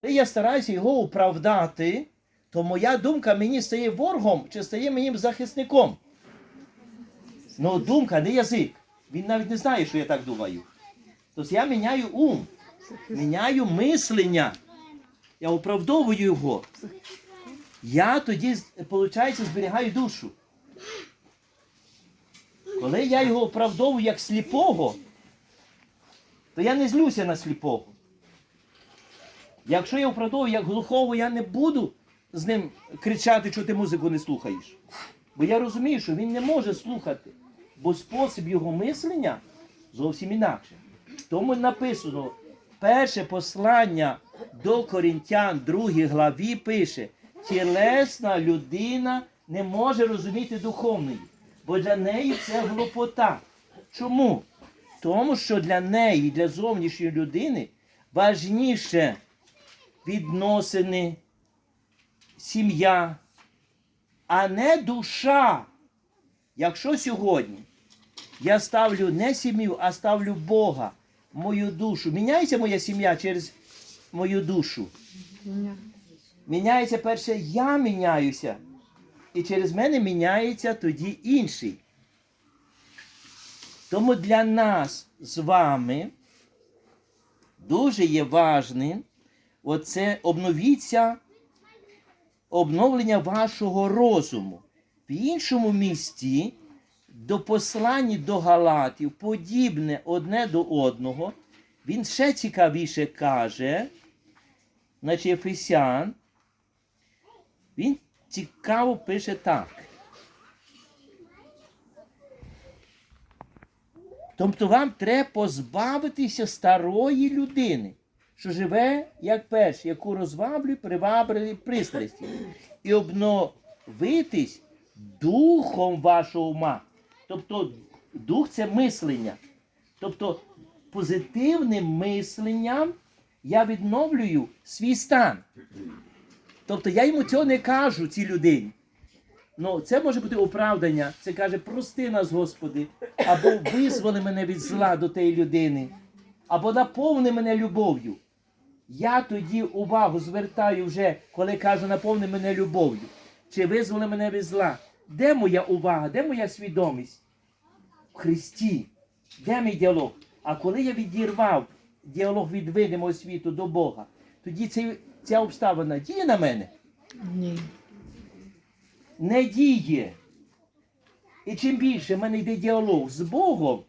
Коли я стараюся його оправдати, то моя думка мені стає ворогом чи стає моїм захисником. Ну, думка, не язик. Він навіть не знає, що я так думаю. Тобто я міняю ум, міняю мислення. Я оправдовую його. Я тоді, виходить, зберігаю душу. Коли я його оправдовую як сліпого, то я не злюся на сліпого. Якщо я оправдовую як глухого, я не буду з ним кричати, що ти музику не слухаєш. Бо я розумію, що він не може слухати, бо спосіб його мислення зовсім інакше. Тому написано, перше послання до Корінтян, 2 главі пише, тілесна людина не може розуміти духовної, бо для неї це глупота. Чому? Тому що для неї, для зовнішньої людини, важніше відносини, сім'я, а не душа. Якщо сьогодні я ставлю не сім'ю, а ставлю Бога, мою душу, міняється моя сім'я через мою душу. Міняється перше, я міняюся. І через мене міняється тоді інший. Тому для нас з вами дуже є важним оце обновіться, обновлення вашого розуму. В іншому місті до послання до Галатів, подібне одне до одного, він ще цікавіше каже, наче Ефесян, він цікаво пише так. Тобто вам треба позбавитися старої людини, що живе як перш, яку розваблює привабливі пристрасті, і обновитись духом вашого ума. Тобто дух це мислення. Тобто позитивним мисленням я відновлюю свій стан. Тобто я йому цього не кажу цій людині. Ну, це може бути оправдання. Це каже, прости нас, Господи, або визволи мене від зла до тієї людини, або наповни мене любов'ю. Я тоді увагу звертаю вже, коли кажу, наповни мене любов'ю. Чи визволи мене від зла? Де моя увага, де моя свідомість? В Христі. Де мій діалог? А коли я відірвав діалог від видимого світу до Бога, тоді цей, ця обставина діє на мене? Ні. не діє. І чим більше в мене йде діалог з Богом,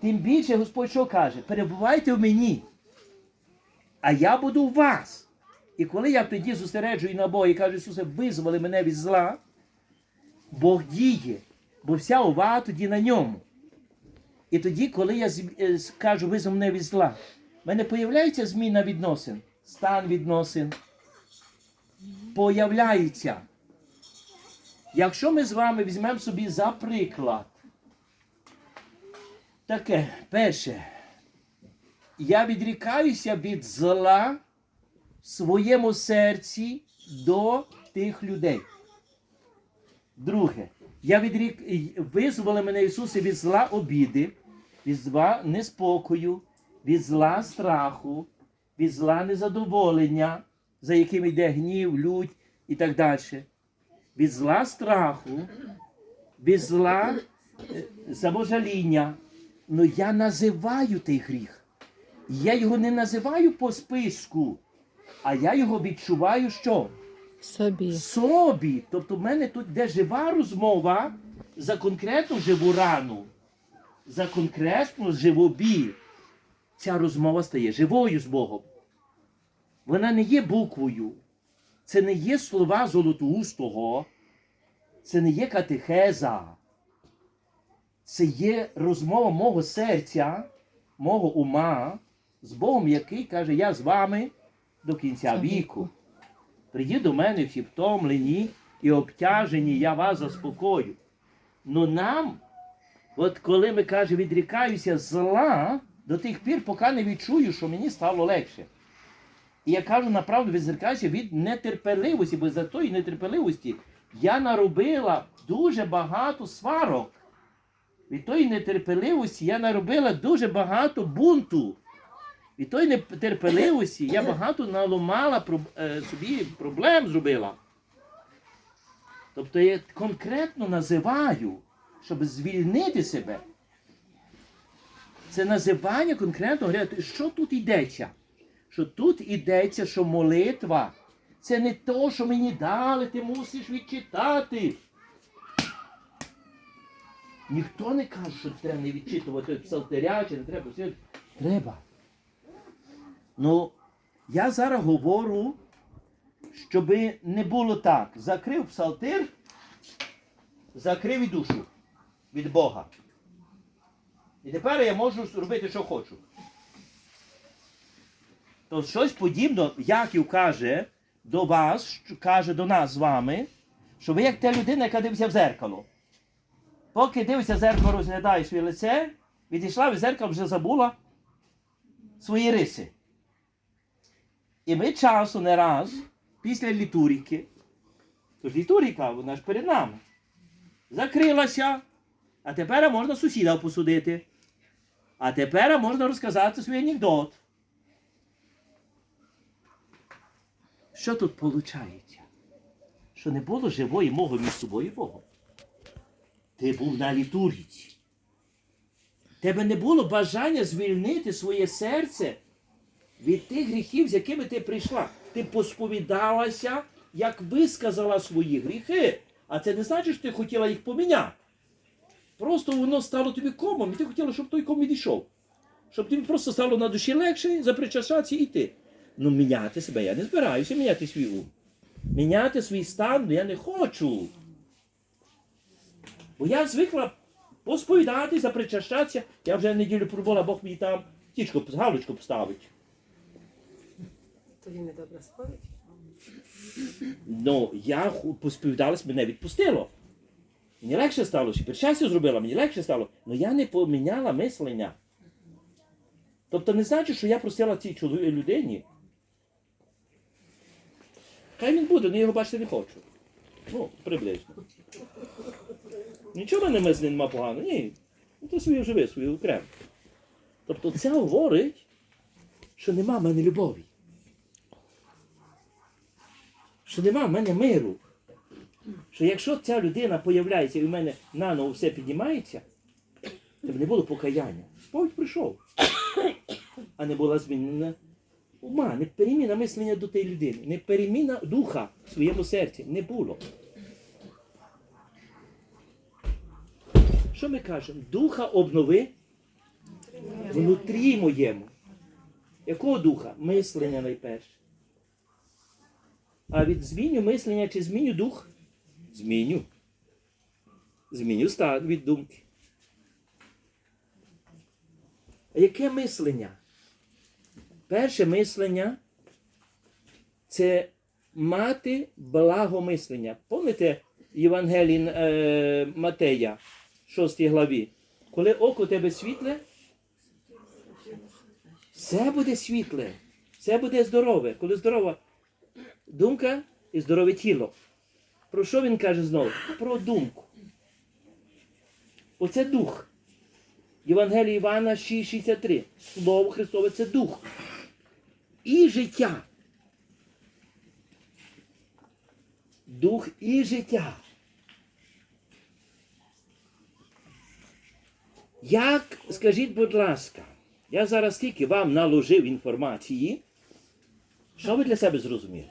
тим більше Господь що каже? Перебувайте в мені, а я буду у вас. І коли я тоді зосереджую на Бога і кажу, Ісусе, визволи мене від зла, Бог діє, бо вся увага тоді на ньому. І тоді, коли я е, кажу, визволи мене від зла, в мене появляється зміна відносин, стан відносин. Появляється. Якщо ми з вами візьмемо собі за приклад, таке, перше, я відрікаюся від зла в своєму серці до тих людей. Друге, я відрік, визволи мене Ісусе від зла обіди, від зла неспокою, від зла страху, від зла незадоволення, за яким йде гнів, лють і так далі від зла страху, від зла е, саможаління. Ну я називаю той гріх. Я його не називаю по списку, а я його відчуваю що? Собі. Собі. Тобто в мене тут де жива розмова за конкретну живу рану, за конкретну живу біль. Ця розмова стає живою з Богом. Вона не є буквою. Це не є слова золотоустого, це не є катехеза. Це є розмова мого серця, мого ума з Богом, який каже, я з вами до кінця віку. Прийдіть до мене всі втомлені і обтяжені, я вас заспокою. Ну нам, от коли ми каже, відрікаюся зла, до тих пір, поки не відчую, що мені стало легше. І я кажу, направду відзеркаюся від нетерпеливості, бо за тої нетерпеливості я наробила дуже багато сварок. Від тої нетерпеливості я наробила дуже багато бунту. Від тої нетерпеливості я багато наламала е, собі проблем зробила. Тобто я конкретно називаю, щоб звільнити себе. Це називання конкретно говорять, що тут йдеться? Що тут йдеться, що молитва це не то, що мені дали, ти мусиш відчитати. Ніхто не каже, що треба не відчитувати псалтиря, чи не треба. Треба. Ну, я зараз говорю, щоб не було так. Закрив псалтир, закрив і душу від Бога. І тепер я можу робити, що хочу. То щось подібне, Яків каже до вас, каже до нас з вами, що ви як та людина, яка дивиться в зеркало. Поки дивиться в зеркало, розглядає своє лице, відійшла від зеркала, вже забула свої риси. І ми часу не раз, після літуріки, тож літуріка, вона ж перед нами, закрилася, а тепер можна сусіда посудити. А тепер можна розказати свій анекдот. Що тут виходить? Що не було живої мови між собою Богом. Ти був на літургіці. Тебе не було бажання звільнити своє серце від тих гріхів, з якими ти прийшла. Ти посповідалася, як висказала свої гріхи. А це не значить, що ти хотіла їх поміняти. Просто воно стало тобі комом, і ти хотіла, щоб той ком відійшов. Щоб тобі просто стало на душі легше запричашатися і йти. Ну, міняти себе я не збираюся міняти свій ум. Міняти свій стан я не хочу. Бо я звикла посповідати, запричащатися. Я вже неділю пробула, Бог мені там тічку, галочку поставить. Тоді не добра сповідь. Ну, я посповідалась, мене відпустило. Мені легше стало, ще причастя зробила, мені легше стало. Але я не поміняла мислення. Тобто не значить, що я просила цій чолові- людині. Хай він буде, але я його бачити не хочу. Ну, приблизно. Нічого в мене мислення нема погано. Ні. Ну, то своє живе, своє окремо. Тобто це говорить, що нема в мене любові. Що нема в мене миру. Що якщо ця людина появляється і в мене наново все піднімається, то б не було покаяння. Сповідь прийшов. А не була змінена ума, не переміна мислення до тієї людини, не переміна духа в своєму серці. Не було. Що ми кажемо? Духа обнови внутрі моєму. Якого духа? Мислення найперше. А від зміню мислення чи зміню дух? Зміню. Зміню стан від думки. А яке мислення? Перше мислення це мати благомислення. Пам'ятаєте Євангелій е, Матея, 6 главі? Коли око тебе світле, все буде світле, все буде здорове. Коли здорова думка і здорове тіло. Про що він каже знову? Про думку. Оце дух. Євангелія Івана 6,63. Слово Христове це дух. І життя. Дух і життя. Як, скажіть, будь ласка, я зараз тільки вам наложив інформації. Що ви для себе зрозуміли?